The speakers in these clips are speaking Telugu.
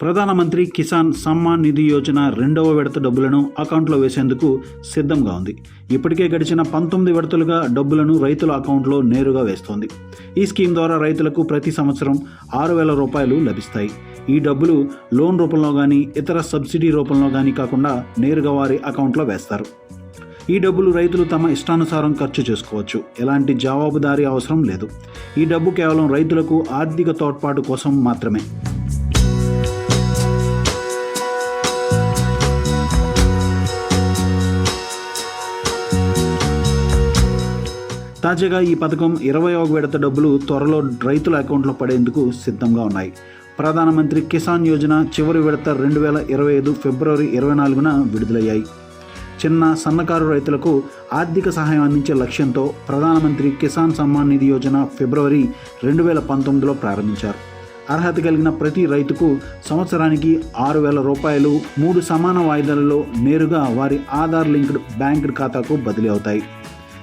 ప్రధానమంత్రి కిసాన్ సమ్మాన్ నిధి యోజన రెండవ విడత డబ్బులను అకౌంట్లో వేసేందుకు సిద్ధంగా ఉంది. ఇప్పటికే గడిచిన పంతొమ్మిది విడతలుగా డబ్బులను రైతుల అకౌంట్లో నేరుగా వేస్తోంది. ఈ స్కీమ్ ద్వారా రైతులకు ప్రతి సంవత్సరం ఆరు వేల రూపాయలు లభిస్తాయి. ఈ డబ్బులు లోన్ రూపంలో కానీ ఇతర సబ్సిడీ రూపంలో కానీ కాకుండా నేరుగా వారి అకౌంట్లో వేస్తారు. ఈ డబ్బులు రైతులు తమ ఇష్టానుసారం ఖర్చు చేసుకోవచ్చు. ఎలాంటి జవాబుదారీ అవసరం లేదు. ఈ డబ్బు కేవలం రైతులకు ఆర్థిక తోడ్పాటు కోసం మాత్రమే. తాజాగా ఈ పథకం ఇరవై ఒక విడత డబ్బులు త్వరలో రైతుల అకౌంట్లో పడేందుకు సిద్ధంగా ఉన్నాయి. ప్రధానమంత్రి కిసాన్ యోజన చివరి విడత రెండు వేల ఇరవై ఐదు ఫిబ్రవరి ఇరవై నాలుగున విడుదలయ్యాయి. చిన్న సన్నకారు రైతులకు ఆర్థిక సహాయం అందించే లక్ష్యంతో ప్రధానమంత్రి కిసాన్ సమ్మాన్ నిధి యోజన ఫిబ్రవరి రెండు వేల పంతొమ్మిదిలో ప్రారంభించారు. అర్హత కలిగిన ప్రతి రైతుకు సంవత్సరానికి ఆరు వేల రూపాయలు మూడు సమాన వాయిదాలలో నేరుగా వారి ఆధార్ లింక్డ్ బ్యాంక్ ఖాతాకు బదిలీ అవుతాయి.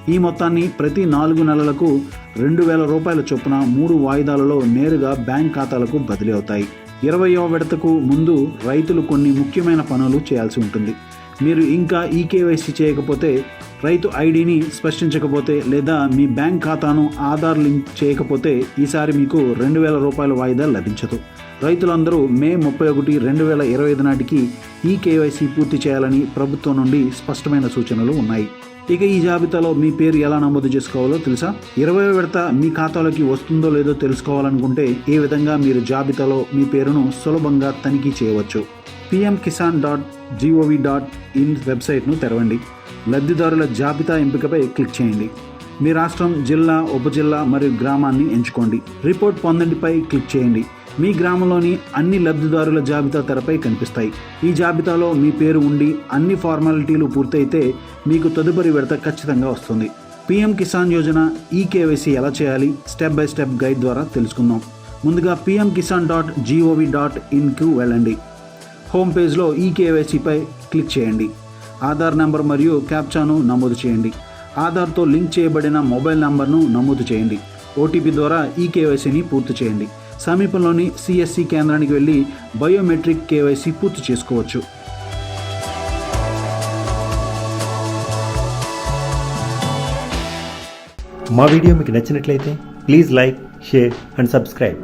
ఈ మొత్తాన్ని ప్రతి నాలుగు నెలలకు రెండు వేల రూపాయల చొప్పున మూడు వాయిదాలలో నేరుగా బ్యాంక్ ఖాతాలకు బదిలీ అవుతాయి. ఇరవయో విడతకు ముందు రైతులు కొన్ని ముఖ్యమైన పనులు చేయాల్సి ఉంటుంది. మీరు ఇంకా ఈకేవైసీ చేయకపోతే రైతు ఐడిని స్పష్టించకపోతే లేదా మీ బ్యాంక్ ఖాతాను ఆధార్ లింక్ చేయకపోతే ఈసారి మీకు రెండు వేల రూపాయల వాయిదా లభించదు. రైతులందరూ మే ముప్పై ఒకటి రెండు వేల ఇరవై ఐదు నాటికి ఈ కేవైసీ పూర్తి చేయాలని ప్రభుత్వం నుండి స్పష్టమైన సూచనలు ఉన్నాయి. ఇక ఈ జాబితాలో మీ పేరు ఎలా నమోదు చేసుకోవాలో తెలుసా? ఇరవై విడత మీ ఖాతాలోకి వస్తుందో లేదో తెలుసుకోవాలనుకుంటే ఏ విధంగా మీరు జాబితాలో మీ పేరును సులభంగా తనిఖీ చేయవచ్చు? PM Kisan dot GOV dot in వెబ్సైట్ను తెరవండి. లబ్ధిదారుల జాబితా ఎంపికపై క్లిక్ చేయండి. మీ రాష్ట్రం జిల్లా ఉపజిల్లా మరియు గ్రామాన్ని ఎంచుకోండి. రిపోర్ట్ పొందండిపై క్లిక్ చేయండి. మీ గ్రామంలోని అన్ని లబ్ధిదారుల జాబితా తెరపై కనిపిస్తాయి. ఈ జాబితాలో మీ పేరు ఉండి అన్ని ఫార్మాలిటీలు పూర్తయితే మీకు తదుపరి విడత ఖచ్చితంగా వస్తుంది. పీఎం కిసాన్ యోజన ఈ కేవైసీ ఎలా చేయాలి? స్టెప్ బై స్టెప్ గైడ్ ద్వారా తెలుసుకుందాం. ముందుగా PM Kisan dot GOV dot ఇన్కు వెళ్ళండి. హోమ్ పేజ్లో ఈ కేవైసీపై క్లిక్ చేయండి. ఆధార్ నెంబర్ మరియు క్యాప్చాను నమోదు చేయండి. ఆధార్తో లింక్ చేయబడిన మొబైల్ నంబర్ను నమోదు చేయండి. ఓటీపీ ద్వారా ఈ కేవైసీని పూర్తి చేయండి. సమీపంలోని సిఎస్సి కేంద్రానికి వెళ్ళి బయోమెట్రిక్ కేవైసీ పూర్తి చేసుకోవచ్చు. మా వీడియో మీకు నచ్చినట్లయితే please like share and subscribe.